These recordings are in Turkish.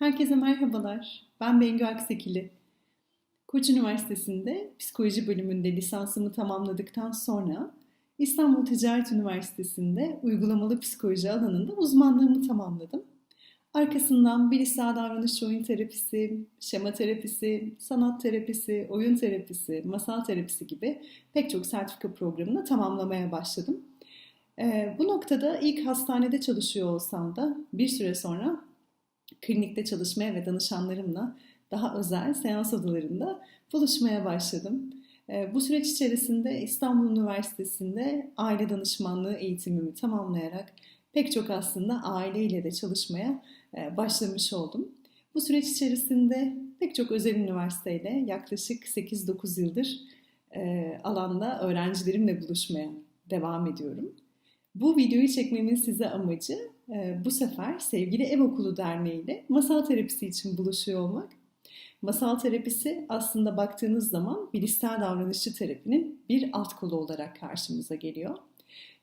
Herkese merhabalar. Ben Bengü Aksekili. Koç Üniversitesi'nde psikoloji bölümünde lisansımı tamamladıktan sonra İstanbul Ticaret Üniversitesi'nde uygulamalı psikoloji alanında uzmanlığımı tamamladım. Arkasından bilişsel davranış oyun terapisi, şema terapisi, sanat terapisi, oyun terapisi, masal terapisi gibi pek çok sertifika programını tamamlamaya başladım. Ee, bu noktada ilk hastanede çalışıyor olsam da bir süre sonra klinikte çalışmaya ve danışanlarımla daha özel seans odalarında buluşmaya başladım. Ee, bu süreç içerisinde İstanbul Üniversitesi'nde aile danışmanlığı eğitimimi tamamlayarak pek çok aslında aileyle de çalışmaya e, başlamış oldum. Bu süreç içerisinde pek çok özel üniversiteyle yaklaşık 8-9 yıldır e, alanda öğrencilerimle buluşmaya devam ediyorum. Bu videoyu çekmemin size amacı bu sefer Sevgili Ev Okulu Derneği ile masal terapisi için buluşuyor olmak. Masal terapisi aslında baktığınız zaman bilişsel davranışçı terapinin bir alt kolu olarak karşımıza geliyor.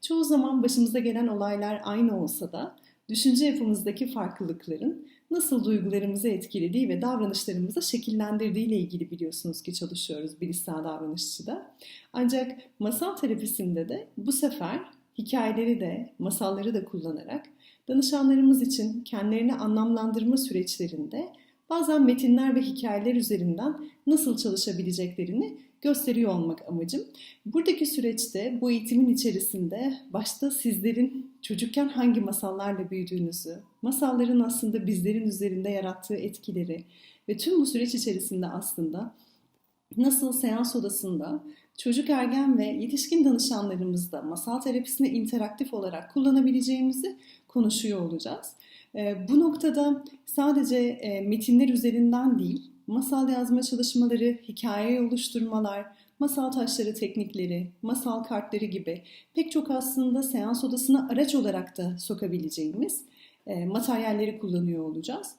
Çoğu zaman başımıza gelen olaylar aynı olsa da düşünce yapımızdaki farklılıkların nasıl duygularımızı etkilediği ve davranışlarımızı şekillendirdiği ile ilgili biliyorsunuz ki çalışıyoruz bilişsel davranışçıda. Ancak masal terapisinde de bu sefer hikayeleri de, masalları da kullanarak danışanlarımız için kendilerini anlamlandırma süreçlerinde bazen metinler ve hikayeler üzerinden nasıl çalışabileceklerini gösteriyor olmak amacım. Buradaki süreçte bu eğitimin içerisinde başta sizlerin çocukken hangi masallarla büyüdüğünüzü, masalların aslında bizlerin üzerinde yarattığı etkileri ve tüm bu süreç içerisinde aslında nasıl seans odasında çocuk ergen ve yetişkin danışanlarımızda masal terapisini interaktif olarak kullanabileceğimizi konuşuyor olacağız. Bu noktada sadece metinler üzerinden değil, masal yazma çalışmaları, hikaye oluşturmalar, masal taşları teknikleri, masal kartları gibi pek çok aslında seans odasına araç olarak da sokabileceğimiz materyalleri kullanıyor olacağız.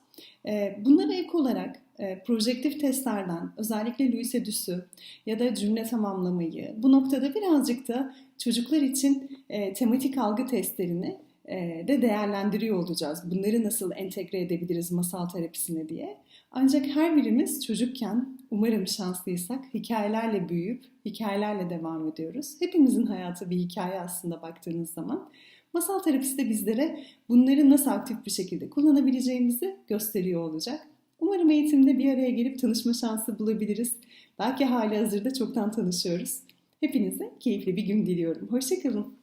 Bunlara ek olarak projektif testlerden özellikle Louis Edüs'ü ya da cümle tamamlamayı bu noktada birazcık da çocuklar için tematik algı testlerini de değerlendiriyor olacağız. Bunları nasıl entegre edebiliriz masal terapisine diye. Ancak her birimiz çocukken umarım şanslıysak hikayelerle büyüyüp hikayelerle devam ediyoruz. Hepimizin hayatı bir hikaye aslında baktığınız zaman. Masal terapisi de bizlere bunları nasıl aktif bir şekilde kullanabileceğimizi gösteriyor olacak. Umarım eğitimde bir araya gelip tanışma şansı bulabiliriz. Belki hali hazırda çoktan tanışıyoruz. Hepinize keyifli bir gün diliyorum. Hoşçakalın.